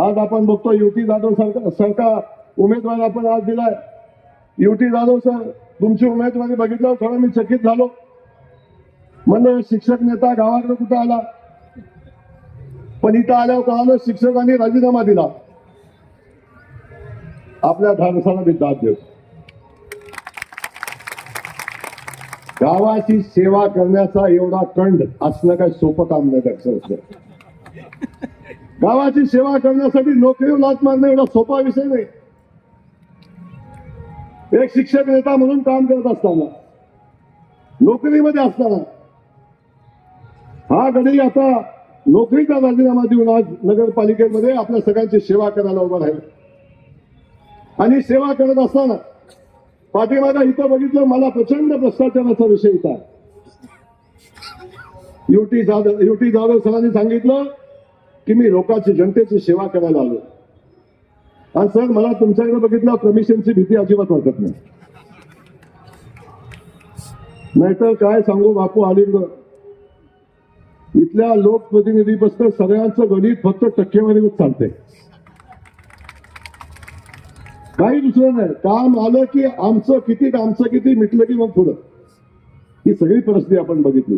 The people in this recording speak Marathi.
आज आपण बघतो युटी जाधव सर सारखा उमेदवार आपण आज दिलाय. युटी जाधव सर तुमची उमेदवारी बघितल्यावर थोडं मी चकित झालो. म्हणलं शिक्षक नेता गावाकडे कुठं आला? पण इथं आल्यावर कळालं शिक्षकांनी राजीनामा दिला? आपल्या धाडसाला मी दाद देतो गावाची सेवा करण्याचा एवढा कंड असणं काही सोपं काम नाही अक्षरशः गावाची सेवा करण्यासाठी नोकरीवर लाच मारणं एवढा सोपा विषय नाही. एक शिक्षक नेता म्हणून काम करत असताना नोकरीमध्ये असताना हा गडी आता नोकरीचा राजीनामा देऊन आज नगरपालिकेमध्ये आपल्या सगळ्यांची सेवा करायला उभा राहील. आणि सेवा करत असताना पाठीमागा इथं बघितलं मला प्रचंड भ्रष्टाचाराचा विषय होता. युटी जाधव युटी जाधव सरांनी सांगितलं की मी लोकांची जनतेची सेवा करायला आलो. आणि सर मला तुमच्याकडे बघितलं कमिशनची भीती अजिबात वाटत नाही. नाहीतर काय सांगू बापू अलिंग इथल्या लोकप्रतिनिधीपासून सगळ्यांचं गणित फक्त टक्केवारीवर चालते काही दुसरं नाही. काम आलं की आमचं किती आमचं किती मिटलं की मग पुढं. ही सगळी परिस्थिती आपण बघितली.